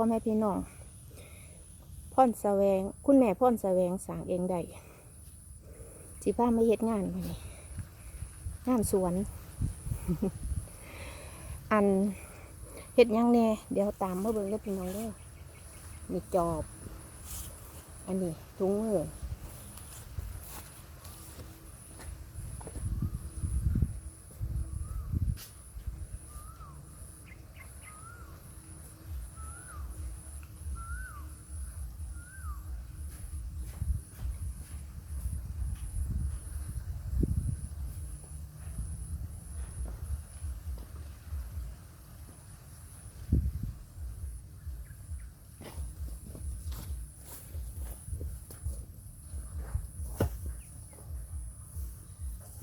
พ่อแม่พี่น้องพ่อนแสวง คุณแม่พ่อนแสวงสางเองได้สิพาไม่เฮ็ดงานมานี่งานสวน อันเฮ็ดยังแน่เดี๋ยวตามมาเบิ่งเด้อพี่น้องเด้อมีจอบ อันนี้ถุงมือ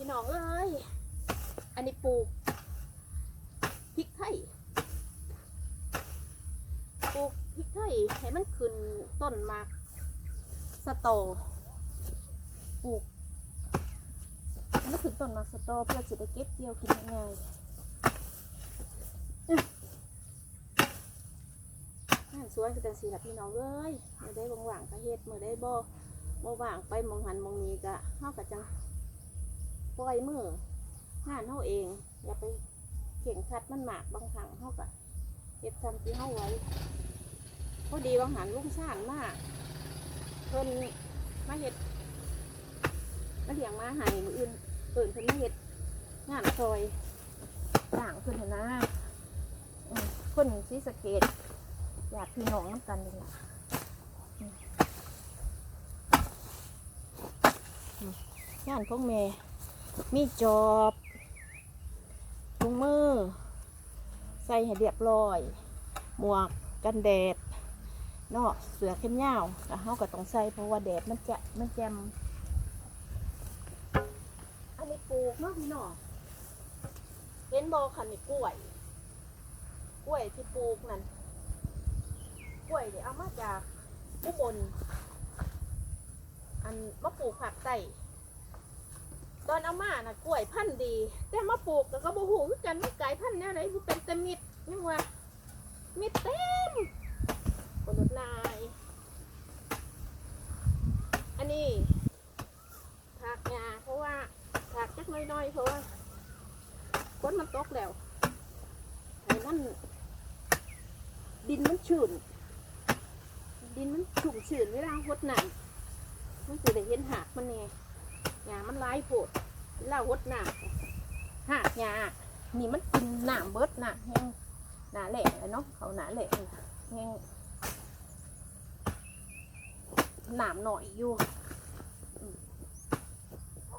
พี่น้องเอ้ย อันนี้ปลูกพริกไทยปลูกพริกไทยให้มันขึ้นต้นมากสตอปลูกมันขึ้นต้นมากสตอเพื่อจะได้เก็บเกี่ยวกินง่ายๆอื้องานสวนก็จังสีละพี่น้องเอ้ยมือได้ว่างๆก็เฮ็ดมือได้บ่บ่ว่างไปมองหันมองนี้ก็เฮาก็จัง ปล่อยมืองานเฮาเอง อย่าไปเข่งคัดมันหมากบางครั้งเฮาก็เฮ็ดทำที่เฮาไว้พอดีบางหันลุ่งชานมากเพิ่นมาเฮ็ดมาเลี้ยงมาให้มืออื่นเอิ่นเพิ่นมาเฮ็ดงานซอยต่างเพิ่นหั่นะคนศรีสเกดอยากพี่น้องน้ำกันนี่ล่ะงานของแม่ มีจอบถุงมือ ใส่ให้เรียบร้อย หมวกกันแดดเนาะเสือเข้มยาวก็เฮาก็ต้องใส่เพราะว่าแดดมันจะมันแจมอันนี้ปลูกเนาะพี่น้องเห็นบอคันนี่กล้วย กล้วยที่ปลูกนั่นกล้วยนี่เอามาจากอุบลอันมาปลูกผักใส่ ตอนเอามาน่ะกล้วยพันธุ์ดี แต่มาปลูกแล้วก็บ่ฮู้คือกันว่ไก่พันธุ์แนวไหนบ่เป็นแต่มิดยังว่ามิดเต็มบนรถนาย อันนี้ถากหญ้าเพราะว่าถากจักน้อยๆเพราะว่าฝนมันตกแล้วให้มันดินมันชื้นดินมันชุ่มชื้นเวลาหดน้ำมันสิได้เห็นหากมันแน่ หญ้ามันหลายโพดเล่าหดหน้ำหากหญ้านี่มันกินหน้ำเบิดหน้ำแห้งหนาแหล่เนาะเขาหนาแหล่แห้งน้ำหน่อยอยู่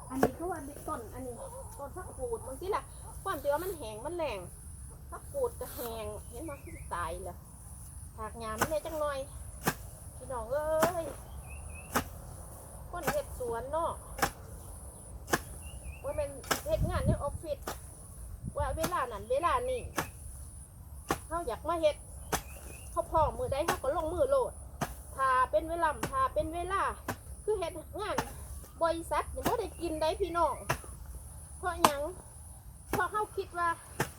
อันนี้ก็ว่าต้นอันนี้ต้นพักกูดบางทีล่ะความที่ว่ามันแหงมันแรงพักกูดก็แหงเห็นมันตายเลยหากหญ้ามันเลยจังหน่อยพี่น้องเอ้ยคนเห็ดสวนเนาะ เฮ็ดงานในออฟฟิศว่าเวลานั้นเวลานี้เขาอยากมาเฮ็ดเขาพร้อมมือใดเขาก็ลงมือโหลดถ้าเป็นเวลาถ้าเป็นเวลา คือเฮ็ดงานบริษัทนี่บ่ได้กินได้พี่น้องเพราะยังเพราะเขาคิดว่า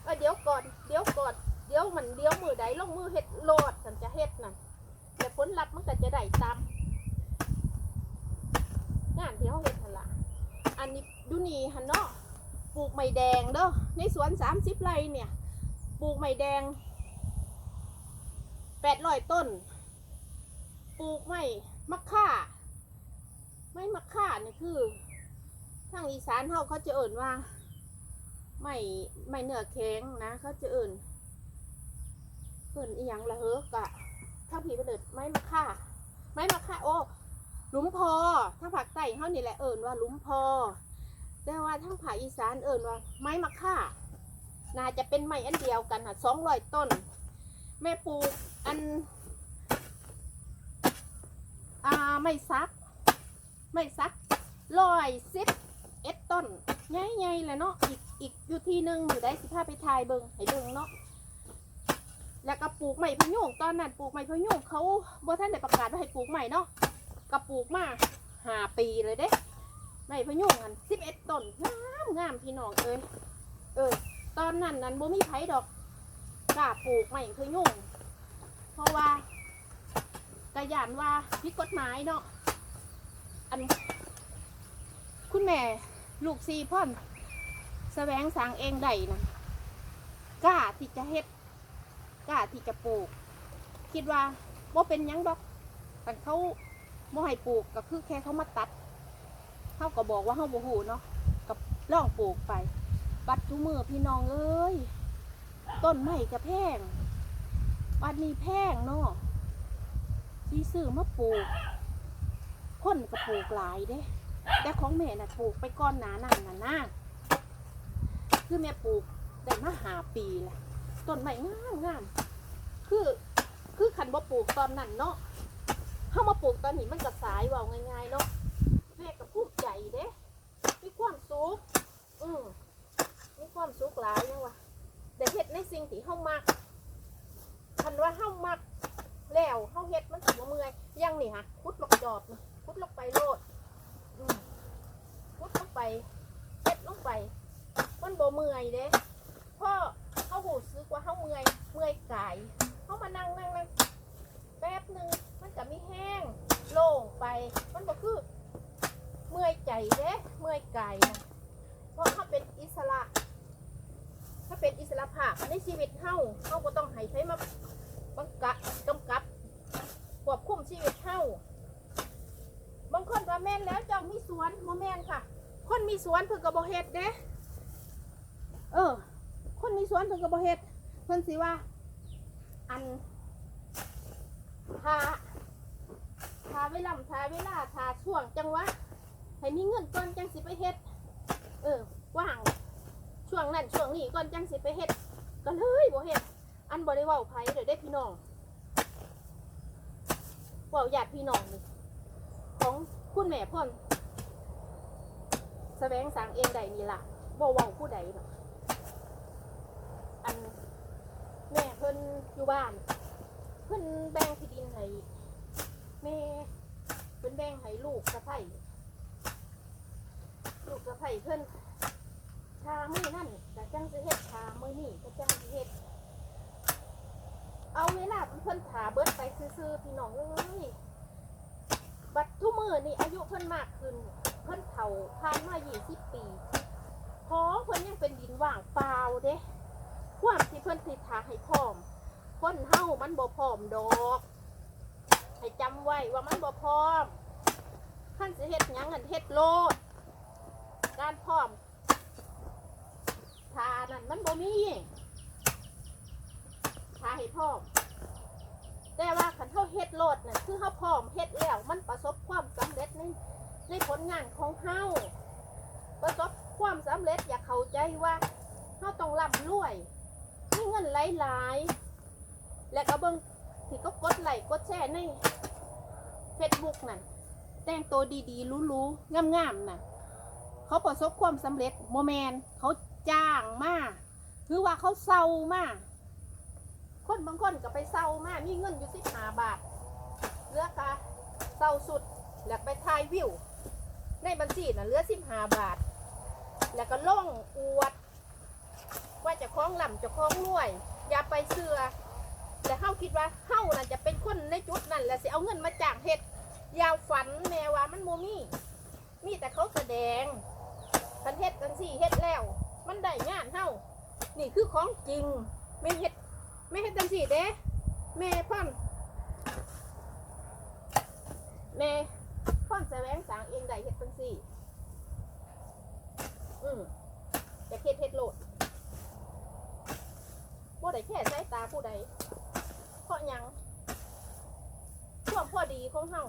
เออเดี๋ยวก่อนเดี๋ยวก่อนเดี๋ยวมันเดี๋ยวมือใดลงมือเฮ็ดโหลดฉันจะเฮ็ดนั่นแต่ผลลัพธ์มันก็จะได้ตามงานที่เขาเฮ็ดนั่นล่ะ ดูนี่ฮันเนาะปลูกไม้แดงเด้อในสวนสามสิบไร่เนี่ยปลูกไม้แดงแปดร้อยต้น ปลูกไม้มะค่าไม้มะค่าเนี่ยคือทางอีสานเขาเขาจะเอิ่นว่าไม่ไม่เนื้อแข็งนะเขาจะเอิ่นเอิ่นอีหยังละเฮอกะถ้าผีประเดิดไม้มะค่าไม้มะค่าโอ้หลุมพอถ้าภาคใต้เขานี่แหละเอิ่นว่าหลุมพอ แต่ว่าทั้งภาคอีสานเอิ่นว่า ไม้มะค่า น่าจะเป็นไม้อันเดียวกันค่ะสองร้อยต้น แม่ปลูกอันอ่าไม่ซัก ไม่ซักร้อยสิบเอ็ดต้นใหญ่ๆเลยเนาะอีกอีกอยู่ที่หนึ่งมือได้สิพาไปทายเบิงให้เบิงเนาะแล้วก็ปลูกใหม่พยุงตอนนั้นปลูกใหม่พยุงเขาบ่ท่านได้ประกาศว่าให้ปลูกใหม่เนาะกระปลูกมาห้าปีเลยเด้ ไม่พะยุงอันสิบเอ็ดต้นงามงามพี่น้องเอ้ยเออ ตอนนั้นนั้นบ่มีไผดอกกล้าปลูกไม่พะยุงเพราะว่ากระยานว่าผิกฎหมายเนาะอัน คุณแม่ลูกซีพ่อนแสวงสางเองได้นะกล้าที่จะเฮ็ดกล้าที่จะปลูก คิดว่าว่าเป็นยังดอกแต่เขาบ่ให้ปลูกก็คือแค่เขามาตัด เขาก็บอกว่าเขาบ่หูเนาะกับล่องปลูกไปบัดทุมือพี่น้องเอ้ยต้นไม้ก็แพงบัดนี้แพงเนาะซีซื้อมาปลูกคนก็ปลูกหลายเด้ แต่ของแม่น่ะปลูกไปก้อนหนาหนังน่ะนะคือแม่ปลูกได้มาหาปีละต้นไม้งามงามคือคือขันบ่ปลูกตอนนั้นเนาะเข้ามาปลูกตอนนี้มันก็สายว่าง่ายๆเนาะ เด้มีความสุขอืมมีความสุขหลายยังวะแต่เฮ็ดในสิ่งที่เฮามักคันว่าเฮามักแล้วเฮาเฮ็ดมันสิบ่เมื่อยยังนี่ฮะคุดลกจอบนะคุดลงไปโลดอืมคุดลงไปเฮ็ดลงไป มันบ่เมื่อยเด้เพราะเฮาหูซึกว่าเฮาเมื่อยเมื่อยกายเฮามานั่งนั่งนั่งแป๊บหนึงมันก็มีแห้งโล่งไปมันบ่คือ เมื่อยใจเด้เมื่อยกายนะเพราะเฮาเป็นอิสระ ถ้าเป็นอิสระภาพในชีวิตเฮาเฮาบ่ต้องให้ใครมาบังกะกำกับควบคุมชีวิตเฮาบางคนว่าแม่นแล้วเจ้ามีสวนบ่แม่นค่ะ คนมีสวนเพิ่นก็บ่เฮ็ดเด้เออ คนมีสวนเพิ่นก็บ่เฮ็ดเพิ่นสิว่า อันทาทาเวลาทาเวลาทาช่วงจังหวะ ให้มีเงินก่อนจังสิไปเฮ็ด เออว่าง ช่วงนั้นช่วงนี้ก่อนจังสิไปเฮ็ด ก็เลยบ่เฮ็ด อันบริวาไผเดี๋ยวได้พี่น้องเว่าญาติพี่น้องนี่ของคุณแม่พ่นแสวงสางเองใดนี่ล่ะบ่เว้าผู้ใดดอกอันแม่เพิ่นอยู่บ้าน เพิ่นแบ่งที่ดินให้แม่เพิ่นแบ่งให้ลูกสะใภ้ ลูกสะใภ้เพิ่นชามือนั่นก็จังสิเฮ็ดชามือนี้ก็จังสิเฮ็ดเอาเวลาเพิ่นถาเบิดไปซื้อๆพี่น้องเอ้ยบัดทุกมือนี่อายุเพิ่นมากขึ้น เพิ่นเฒ่าผ่านมา20ปีพอเพิ่นยังเป็นดินว่างเปล่าเด้ความที่เพิ่นสิทาให้พร้อมคนเฮามันบ่พร้อมดอกให้จำไว้ว่ามันบ่พร้อมท่านสิเฮ็ดหยังอันเฮ็ดโลด การพร้อมทานั่น มันบ่มีทาให้พร้อม แต่ว่าขันเท่าเฮ็ดโลดน่ะคือเฮาพร้อมเฮ็ดแล้ว มันประสบความสำเร็จในในผลงานของเฮาประสบความสำเร็จอย่าเข้าใจว่าเฮาต้องร่ำรวยมีเงินหลายๆและก็เบิ่งที่เขากดไลค์กดแชร์ใน Facebook นั่นแต่งตัวดีๆรู้ๆงามๆน่ะ เขาประสบความสำเร็จโมแมนเขาจ้างมา หรือว่าเขาเซามาก คนบางคนก็ไปเศร้ามาก มีเงินอยู่สิบห้าบาทเหลือค่ะเศร้าสุด แล้วไปถ่ายวิว ในบัญชีน่ะเหลือสิบห้าบาท แล้วก็ล่องอวด ว่าจะคล้องลำจะคล้องรวย อย่าไปเสือแต่เฮาคิดว่าเฮาน่ะจะเป็นคนในจุดนั้นแหละสิเอาเงินมาจางเฮ็ดยาวฝันแม่ว่ามันโมมี่มีแต่เขาแสดงคันเฮ็ดกันสี่เฮ็ดแล้ว มันได้งานเฮา นี่คือของจริงไม่เฮ็ดไม่เห็นจังสีเด้แม่พ่อนแม่พ่อนแสวงสางเองได้เฮ็ดจังสีอืมจะเฮ็ดเฮ็ดโลดบ่ได้แค่ใช้ตาผู้ใดเพราะหยังความพอดีของเฮา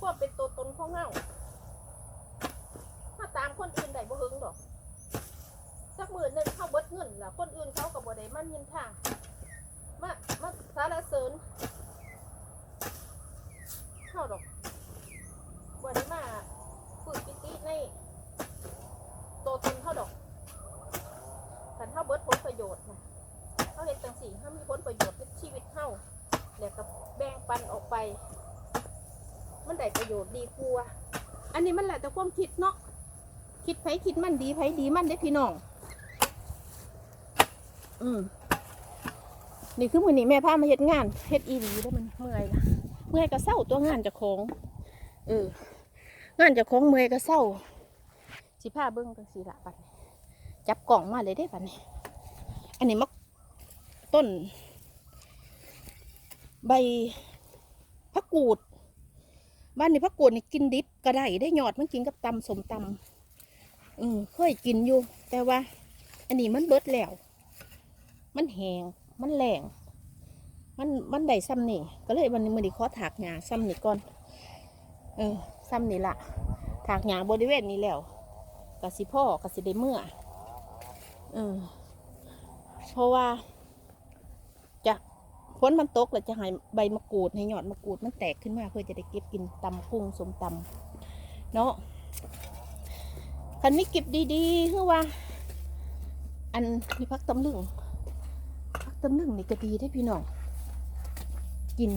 ความเป็นตัวตนของเฮาถ้าตามคนอื่นได้บ่เฮิงดอกสักมือหนึงเข้าเบิดเงินล่ะคนอื่นเขาก็บ่ได้ มันยินท่ามามาสารเสริญเข้าดอกวันนี้มาฝึกปิติในโตัวตนเข้าดอกแต่เท่าเบิร์ดผลประโยชน์นะเข้าเห็นจังสี่ถ้ามีผลประโยชน์ในชีวิตเท่าแล้วก็แบ่งปันออกไป มันได้ประโยชน์ดีกว่าอันนี้มันแหละแต่ความคิดเนาะคิดไผคิดมันดีไผดีมันได้พี่น้อง อืมนี่คือมือนี้แม่พามาเฮ็ดงานเฮ็ดอีหลีได้มันเมื่อยละเมื่อยก็เศร้าตัวงานจะของเอองานจะของเมื่อยก็เศร้าสิผ้าเบิ้งกันสิละบัดนี้จับกล่องมาเลยได้บัดนี้ อันนี้มักต้น ใบพักกูด บ้านนี้พักกูดนี่กินดิบก็ได้ได้ยอดมันกินกับตำสมตำอืมเคยกินอยู่ แต่ว่า อันนี้มันเบิดแล้ว มันแหงมันแหลงมันมันได้ซ้ำนี่ก็เลยวันนี้มันดีขอถากหญ้าซ้ำนี่ก่อน เออซ้ำนี่ละถากหญ้าบริเวณนี้แล้วกสิพ่อกสิได้เมื่อเออเพราะว่า จะฝนมันตกแล้วจะหายใบมะกรูดให้ยอดมะกรูดมันแตกขึ้นมาเพื่อจะได้เก็บกินตำกุ้งสมตำเนาะคันนี้เก็บดีๆคือว่า อันนี้พักตำลึง ตำลึงนี่ก็ดีได้พี่น้อง กิน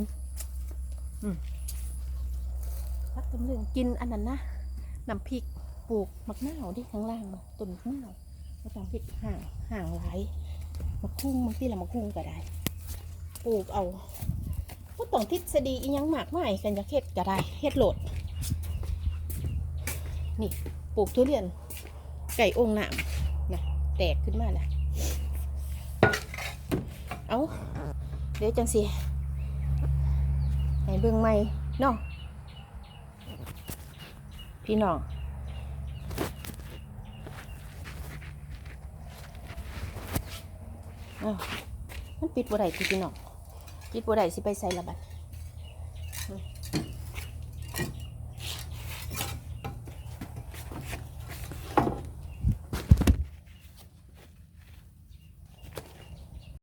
พักตำลึงกินอันนั้นนะน้ำพริกปลูกมักนาวที่ข้างล่างน่ะต้นมักนาวมาทำพริกห่างห่างหลายมะคุ้งบางทีละมะคุ้งก็ได้ ปลูกเอาก็ต้องทฤษฎีอียังมากมายกันจะเฮ็ดก็ได้เฮ็ดโหลด นี่ปลูกทุเรียนไก่องหน้ำนะแตกขึ้นมาแล้ว เอาเดี๋ยวจังสิให้เบิ่งใหม่เนาะพี่น้องอ้าวมันปิดบ่ได้พี่น้องปิดบ่ได้สิไปใส่ละบัด